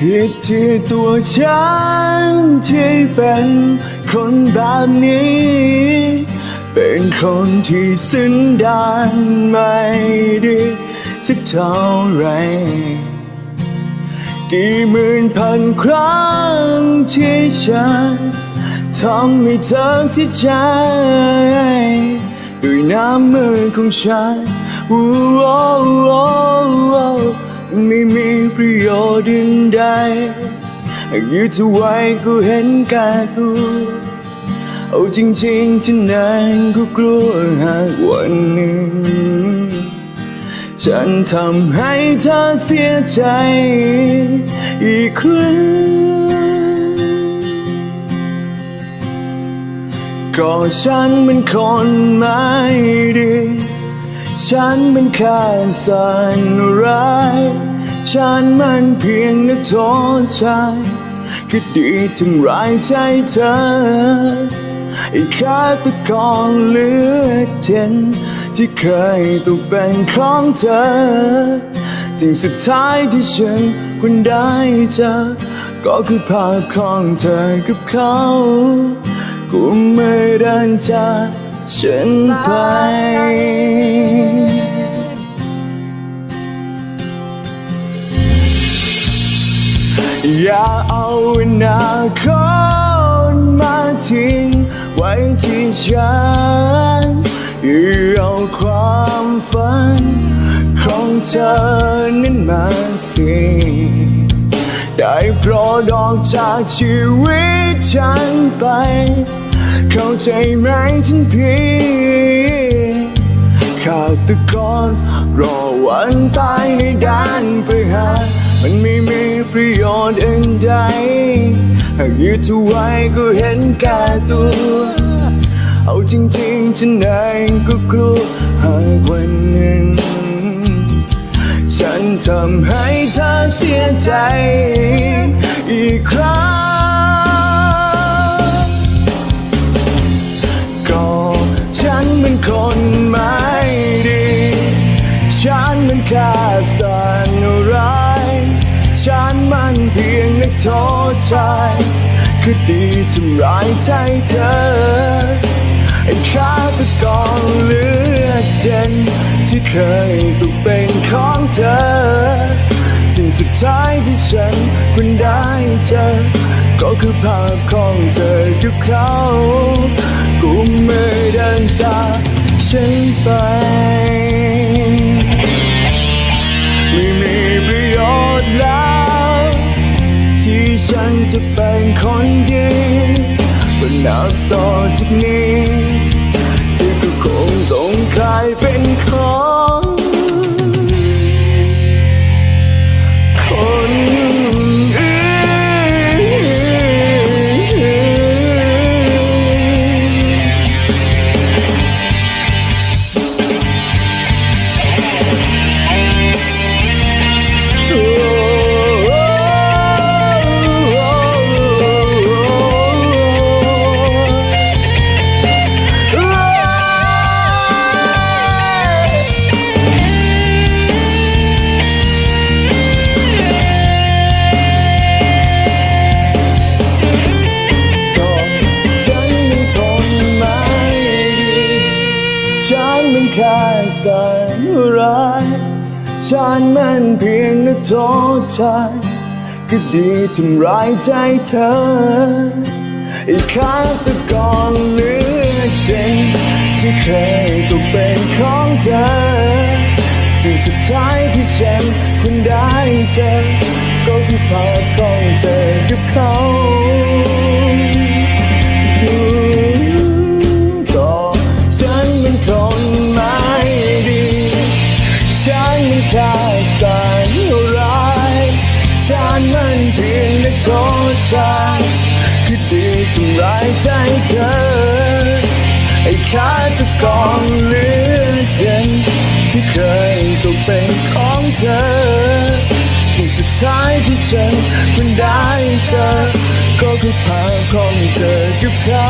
ผิดที่ตัวฉันที่เป็นคนแบบนี้ เป็นคนที่สันดานไม่ดีสักเท่าไรกี่หมื่นพันครั้งที่ฉันทำให้เธอเสียใจด้วยน้ำมือของฉันโอ้ไม่มีประโยชน์ อยู่ที่ไว้ก็เห็นแก่ตัวเอาจริงๆที่นั้นก็กลัวหากวันหนึ่ง ฉันทำให้เธอเสียใจอีกครั้งก็ฉันเป็นคนไม่ดี ฉันมันแค่สันร้าย ฉันมันเพียงนักโทษใจก็ดีทำร้ายใจเธอไอ้ฆาตกรเหลือดเจ็นที่เคยตกเป็นของเธอ สิ่งสุดท้ายที่ฉันควรได้เจอก็คือภาพของเธอกับเขากูไม่เดินจากฉันไป อย่าเอาอนาคตมาทิ้งไว้ที่ฉันอย่าเอาความฝันของเธอนั้นมาสิได้โปรดออกจากชีวิตฉันไป เข้าใจไหมฉันเพียงขาตกรรอวันตายในด้านไปหา มันไม่มีประโยชน์อื่นใด หากยืดเท่าไวก็เห็นแก่ตัว เอาจริงๆฉันเองก็กลัวหากวันหนึ่ง ฉันทำให้เธอเสียใจอีกครั้ง โทษใจคือดีทำร้ายใจเธอ ไอ้ฆาตกรเลือดเจน ที่เคยตกเป็นของเธอ สิ่งสุดท้ายที่ฉันควรได้เจอ ก็คือภาพของเธอกับเขากูไม่เดินจากฉันไป คนดีแต่นับต่อจากนี้ ค่สันร้ายฉันมันเพียงนักโทษใจก็ดีทำร้ายใจเธอไอ้ฆาตกรเลือเจนที่เคยตกเป็นของเธอ สิ่งสุดท้ายที่ฉันควรได้เจอก็คือภาพของเธอกับเขาำร้ายใจเธอ ไอ้ขาตกรเหลือเจนที่เคยตกเป็นของเธอที่สุดท้ายที่ฉันมันได้เจอ ก็คือภาพของเธอกับเขา